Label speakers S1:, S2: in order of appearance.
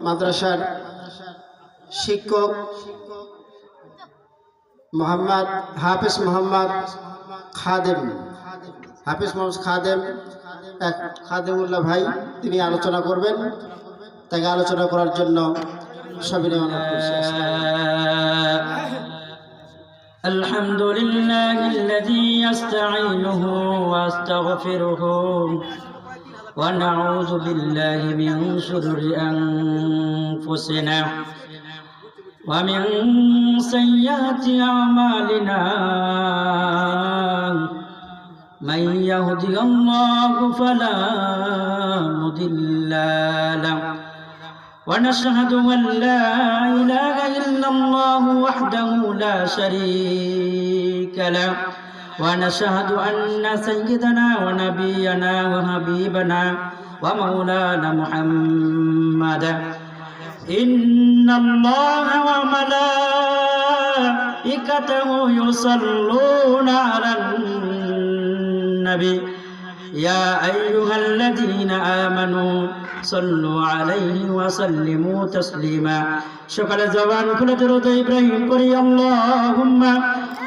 S1: মাদ্রাসার শিক্ষক মোহাম্মদ হাফিজ মোহাম্মদ খাদেম হাফিজ মোহাম্মদ খাদেম এক খাদেমুল্লাহ ভাই তিনি আলোচনা করবেন তাকে আলোচনা করার জন্য সবিনয় অনুরোধ করছি আসসালামু
S2: الحمد لله الذي يستعينه واستغفره ونعوذ بالله من شرور أنفسنا ومن سيئات أعمالنا. من يهدي الله فلا مضل له. ونشهد أن لا إله إلا الله وحده لا شريك له. ونشهد أن سيدنا ونبينا وحبيبنا ومولانا محمدا إن الله وملائكته يصلون على النبي. يا أيها الذين آمنوا صلوا عليه وسلموا تسليما. شكرا زوان كل درود إبراهيم قري اللهم